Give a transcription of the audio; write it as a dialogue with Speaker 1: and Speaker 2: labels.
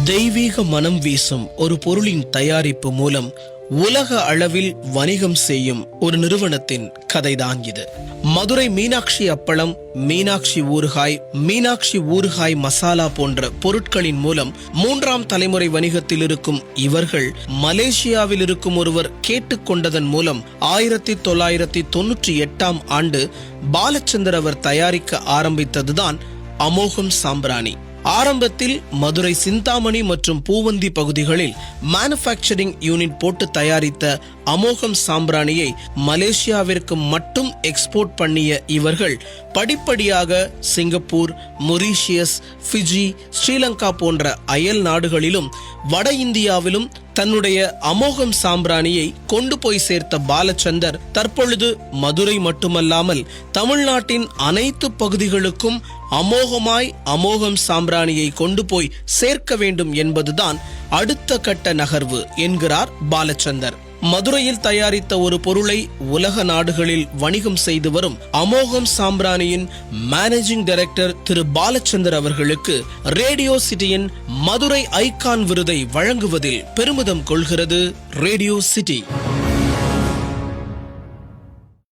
Speaker 1: தெய்வீக மனம் வீசும் ஒரு பொருளின் தயாரிப்பு மூலம் உலக அளவில் வணிகம் செய்யும் ஒரு நிறுவனத்தின் கதைதான் இது. மதுரை மீனாட்சி அப்பளம் மீனாட்சி ஊறுகாய் மீனாட்சி ஊறுகாய் மசாலா போன்ற பொருட்களின் மூலம் மூன்றாம் தலைமுறை வணிகத்தில் இருக்கும் இவர்கள் மலேசியாவில் இருக்கும் ஒருவர் கேட்டுக்கொண்டதன் மூலம் ஆயிரத்தி தொள்ளாயிரத்தி தொன்னூற்றி எட்டாம் ஆண்டு பாலச்சந்தர் அவர் தயாரிக்க ஆரம்பித்ததுதான் அமோகம் சாம்பிராணி. ஆரம்பத்தில் மதுரை சிந்தாமணி மற்றும் பூவந்தி பகுதிகளில் மேனுஃபேக்சரிங் யூனிட் போட்டு தயாரித்த அமோகம் சாம்பிராணியை மலேசியாவிற்கு மட்டும் எக்ஸ்போர்ட் பண்ணிய இவர்கள் படிப்படியாக சிங்கப்பூர் மொரீஷியஸ் ஃபிஜி ஸ்ரீலங்கா போன்ற அயல் நாடுகளிலும் வட இந்தியாவிலும் தன்னுடைய அமோகம் சாம்பிராணியை கொண்டு போய் சேர்த்த பாலச்சந்தர் தற்பொழுது மதுரை மட்டுமல்லாமல் தமிழ்நாட்டின் அனைத்து பகுதிகளுக்கும் அமோகமாய் அமோகம் சாம்பிராணியை கொண்டு போய் சேர்க்க வேண்டும் என்பதுதான் அடுத்த கட்ட நகர்வு என்கிறார் பாலச்சந்தர். மதுரையில் தயாரித்த ஒரு பொருளை உலக நாடுகளில் வணிகம் செய்து வரும் அமோகம் சாம்பிராணியின் மேனேஜிங் டைரக்டர் திரு பாலச்சந்தர் அவர்களுக்கு ரேடியோ சிட்டியின் மதுரை ஐகான் விருதை வழங்குவதில் பெருமிதம் கொள்கிறது ரேடியோ சிட்டி.